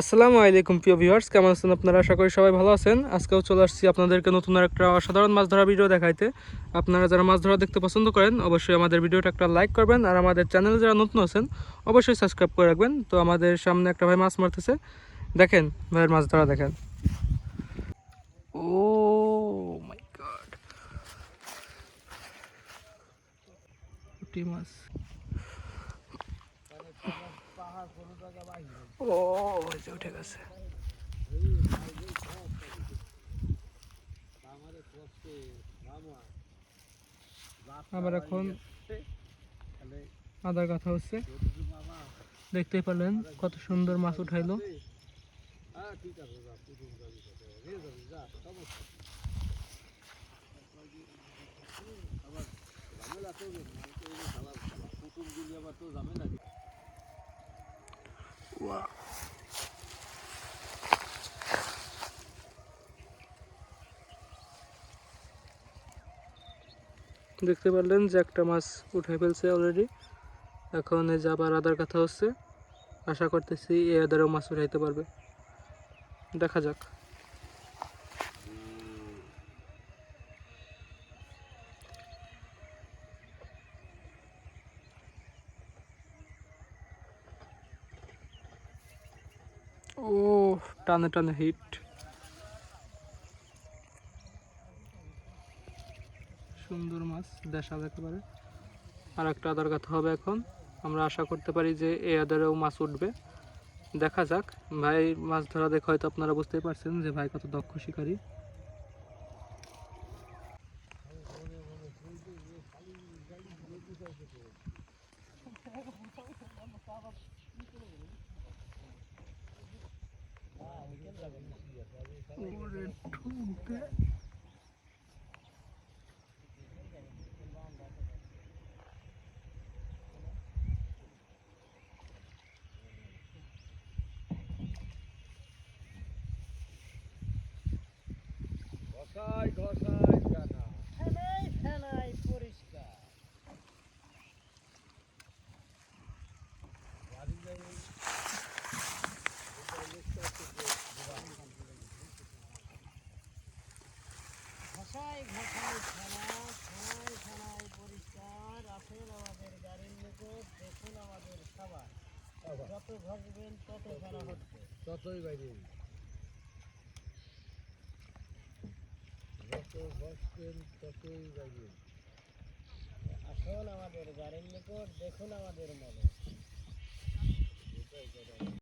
আসসালামু আলাইকুম প্রিয় ভিউয়ার্স কেমন আছেন আপনারা? আশা করি সবাই ভালো আছেন। আজকেও চলে আসছি আপনাদেরকে নতুন আর একটা অসাধারণ মাছ ধরা ভিডিও দেখাইতে। আপনারা যারা মাছ ধরা দেখতে পছন্দ করেন, অবশ্যই আমাদের ভিডিওটা একটা লাইক করবেন। আর আমাদের চ্যানেলে যারা নতুন আছেন, অবশ্যই সাবস্ক্রাইব করে রাখবেন। তো আমাদের সামনে একটা ভাই মাছ মারতেছে। দেখেন, ভাইয়ের মাছ ধরা দেখেন। ও মাই গড মাছ। ও ওই যে উঠে গেছে। আবার এখন আদার কথা হচ্ছে। দেখতেই পারলেন কত সুন্দর মাছ উঠাইলো। দেখতে পারলেন যে একটা মাছ উঠে ফেলছে অলরেডি এখন এই আদার কথা হচ্ছে। আশা করতেছি এ আদারও মাছ উঠাইতে পারবে। দেখা যাক। ও টানে টানে হিট সুন্দর মাছ, দেশাল একেবারে। আর একটা আদার কথা হবে এখন। আমরা আশা করতে পারি যে এই আদারেও মাছ উঠবে। দেখা যাক। ভাই, মাছ ধরা দেখে হয়তো আপনারা বুঝতেই পারছেন যে ভাই কত দক্ষ শিকারী। Gosai, gosai. যত ঘষবেন তত ফেনা হচ্ছে ততই বাইরে যত ঘষবেন ততই বাইরে আসুন আমাদের গাড়ির নিকট দেখুন আমাদের মনে।